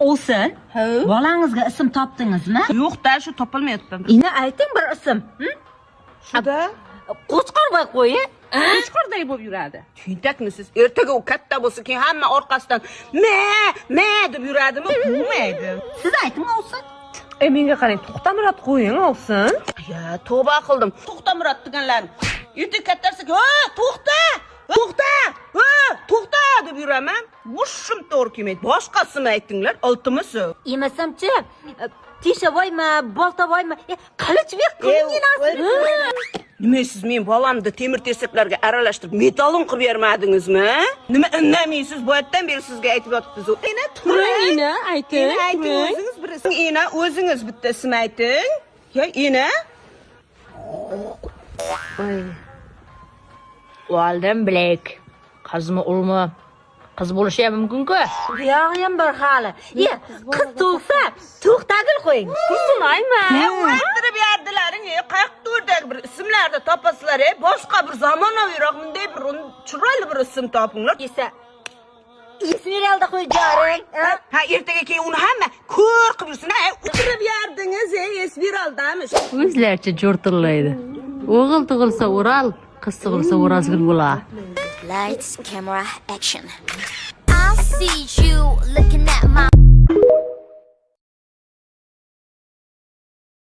Olsun. Ha? Balangızga ism topdingizmi? Yo'q, da shu topolmayapti. Ina ayting bir ism. Shuda Qo'chqorvoy qo'yi. qo'chqorday bo'lib yuradi. Tentakmisiz? Ertaga u katta bo'lsa, keyin hamma orqasidan me, me deb yuradimi? Bo'lmaydi. Siz ayting olsin. E menga qarang, to'xtamurod qo'ying olsin. Ya, tavba qildim. To'xta Murod deganlar. Ertaga kattarsak, "Ha, to'xta! To'xta! Ha, to'xta!" deb yuraman. Bu shim to'g'ri kelmaydi. Boshqasini aytinglar, iltimisi. Emasamchi, Tishavoymi, Boltavoymi, e, qilich qilinginasi. Nima siz men bolamni temir tersaklarga aralashtirib metalon qilib bermadingizmi? Nima indamaysiz? Bu yerdan beri sizga aytib yotibmiz. Ena turing. Ina, ayting. Ena ayting o'zingiz birisi. Ena o'zingiz bitta ism ayting. Ya ena. Validem Black. Qizmi ulmi? Qiz bo'lishi ham mumkin-ku. Buyog'iyam bir hali. Ye, qiz tug'sa, to'xtagil qo'ying. Tursunaymi? E, o'ydirib berdilaring. E, qayerda o'rdak bir ismlarda topasizlar, e? Boshqa bir zamonaviyroq bunday bir chiroyli bir ism topinglar. Esa Ismiralda qo'y joring. Ha, ertaga keyin uni hamma ko'r qilib yursin. Ha, o'tirib yerdingiz, e, esviraldamish. O'zlarcha jo'rtillaydi. O'g'il tug'ilsa Ural, qiz tug'ilsa O'razgul bo'lar. Lights, camera, action. I see you